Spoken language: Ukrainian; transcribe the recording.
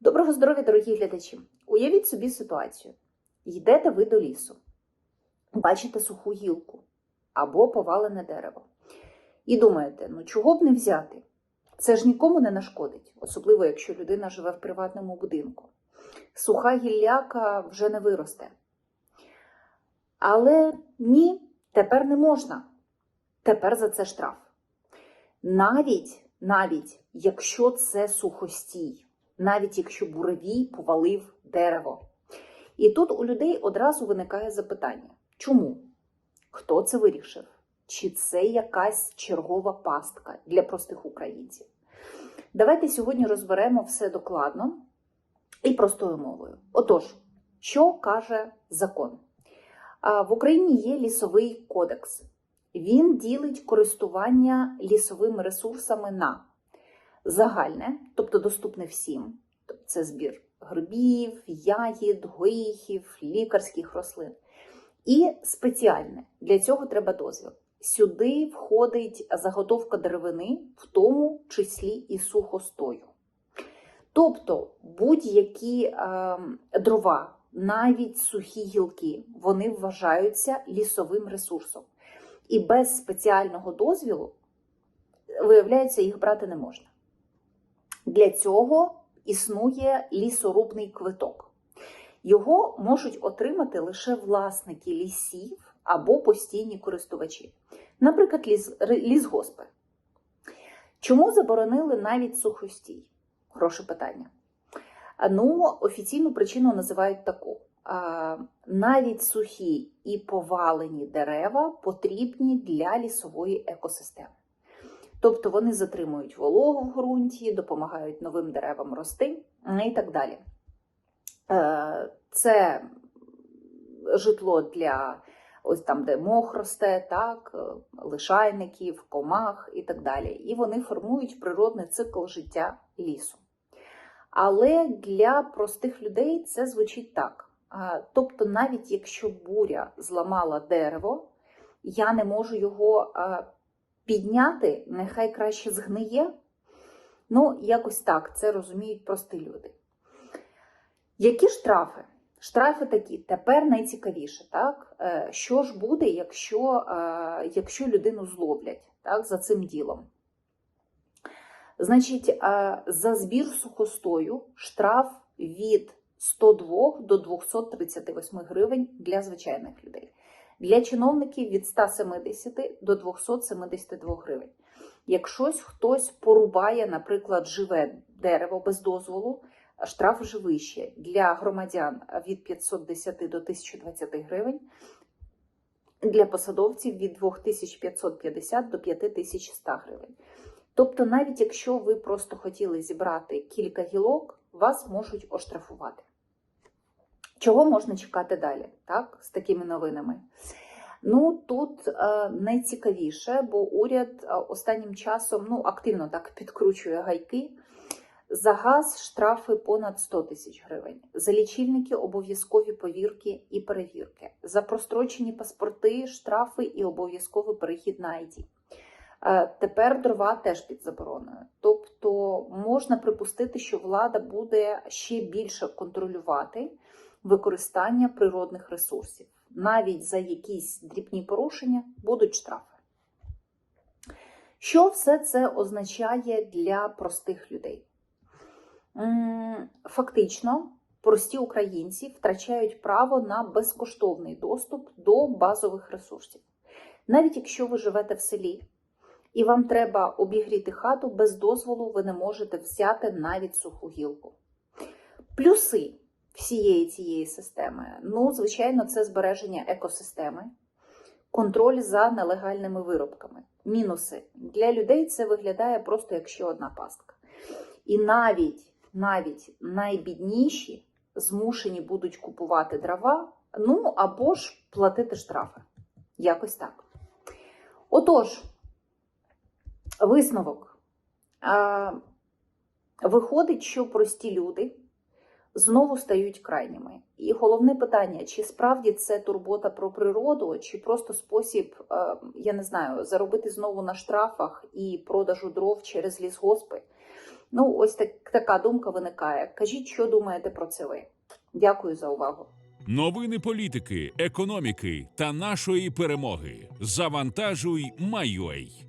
Доброго здоров'я, дорогі глядачі! Уявіть собі ситуацію: йдете ви до лісу, бачите суху гілку або повалене дерево. І думаєте, ну чого б не взяти? Це ж нікому не нашкодить, особливо якщо людина живе в приватному будинку. Суха гілляка вже не виросте. Але ні, тепер не можна. Тепер за це штраф. Навіть, навіть якщо це сухостій навіть якщо буревій повалив дерево. І тут у людей одразу виникає запитання: чому? Хто це вирішив? Чи це якась чергова пастка для простих українців? Давайте сьогодні розберемо все докладно і простою мовою. Отож, що каже закон? В Україні є лісовий кодекс. Він ділить користування лісовими ресурсами на загальне, тобто доступне всім. Тобто це збір грибів, ягід, горіхів, лікарських рослин. І спеціальне для цього треба дозвіл. Сюди входить заготовка деревини, в тому числі і сухостою. Тобто будь-які е, дрова, навіть сухі гілки, вони вважаються лісовим ресурсом. І без спеціального дозвілу, виявляється, їх брати не можна. Для цього існує лісорубний квиток. Його можуть отримати лише власники лісів або постійні користувачі, наприклад, ліс, лісгоспи. Чому заборонили навіть сухостій? Хороше питання. Ну, офіційну причину називають таку: навіть сухі і повалені дерева потрібні для лісової екосистеми. Тобто вони затримують вологу в ґрунті, допомагають новим деревам рости і так далі. Е, це житло для ось там, де мох росте, так, е, лишайників, комах і так далі. І вони формують природний цикл життя лісу. Але для простих людей це звучить так. Тобто, навіть якщо буря зламала дерево, я не можу його підняти, нехай краще згниє. Ну, якось так, це розуміють прості люди. Які штрафи? Штрафи такі, тепер найцікавіше, так? Е, що ж буде, якщо е, якщо людину зловлять так, за цим ділом? Значить, е, за збір сухостою штраф від 102 до 238 гривень для звичайних людей. Для чиновників від 170 до 272 гривень. Якщо хтось порубає, наприклад, живе дерево без дозволу, штраф вже вище. Для громадян від 510 до 1020 гривень, для посадовців від 2550 до 5100 гривень. Тобто, навіть якщо ви просто хотіли зібрати кілька гілок, вас можуть оштрафувати. Чого можна чекати далі, так, з такими новинами? Ну тут е, найцікавіше, бо уряд е, останнім часом ну, активно так підкручує гайки. За газ штрафи понад 100 тисяч гривень. За лічильники обов'язкові повірки і перевірки. За прострочені паспорти, штрафи і обов'язковий перехід на ID. Е, тепер дрова теж під забороною. Тобто можна припустити, що влада буде ще більше контролювати використання природних ресурсів. Навіть за якісь дрібні порушення будуть штрафи. Що все це означає для простих людей? Фактично, прості українці втрачають право на безкоштовний доступ до базових ресурсів. Навіть якщо ви живете в селі і вам треба обігріти хату, без дозволу ви не можете взяти навіть суху гілку. Плюси всієї цієї системи? Ну, звичайно, це збереження екосистеми, контроль за нелегальними виробками. Мінуси для людей це виглядає просто як ще одна пастка. І навіть навіть найбідніші змушені будуть купувати дрова, ну або ж платити штрафи. Якось так. Отож, висновок. Виходить, що прості люди знову стають крайніми. І головне питання: чи справді це турбота про природу, чи просто спосіб, е, я не знаю, заробити знову на штрафах і продажу дров через лісгоспи? Ну, ось так, така думка виникає. Кажіть, що думаєте про це ви. Дякую за увагу. Новини політики, економіки та нашої перемоги. Завантажуй, майой.